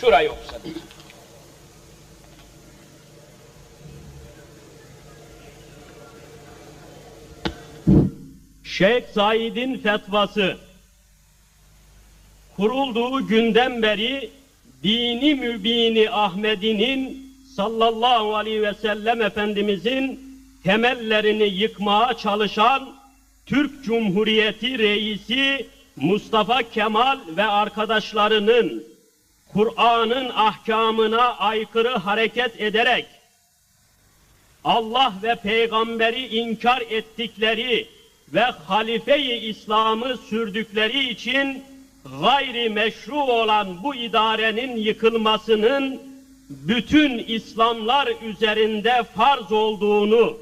Şurayı okusa. Şeyh Said'in fetvası kurulduğu günden beri dini mübini Ahmedi'nin sallallahu aleyhi ve sellem Efendimizin temellerini yıkmaya çalışan Türk Cumhuriyeti reisi Mustafa Kemal ve arkadaşlarının Kur'an'ın ahkamına aykırı hareket ederek Allah ve peygamberi inkar ettikleri ve halife-i İslam'ı sürdükleri için gayri meşru olan bu idarenin yıkılmasının bütün İslamlar üzerinde farz olduğunu,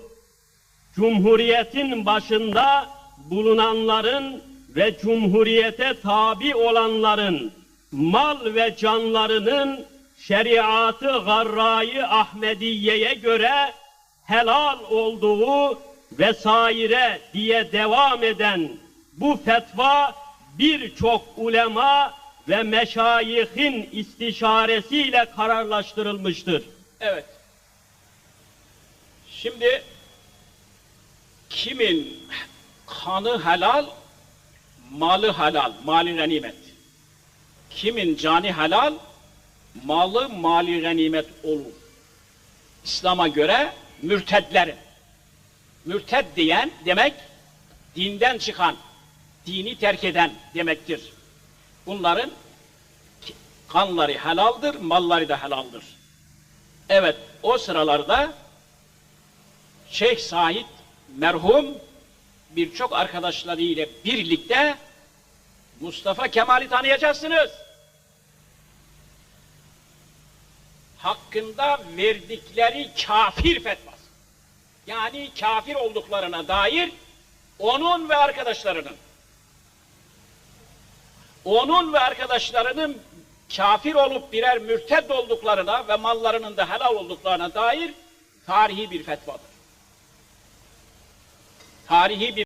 Cumhuriyetin başında bulunanların ve Cumhuriyete tabi olanların mal ve canlarının şeriatı garrayı Ahmediye'ye göre helal olduğu vesaire diye devam eden bu fetva birçok ulema ve meşayihin istişaresiyle kararlaştırılmıştır. Evet. Şimdi kimin kanı helal, malı helal, mali ganimet. Kimin cani helal, malı mali ganimet olur. İslam'a göre mürtedlerin. Mürted diyen demek dinden çıkan, dini terk eden demektir. Bunların kanları helaldir, malları da helaldir. Evet, o sıralarda Şeyh Said merhum birçok arkadaşlarıyla birlikte Mustafa Kemal'i tanıyacaksınız. Hakkında verdikleri kafir fetvası. Yani kafir olduklarına dair onun ve arkadaşlarının onun ve arkadaşlarının kafir olup birer mürted olduklarına ve mallarının da helal olduklarına dair tarihi bir fetvadır. Tarihi bir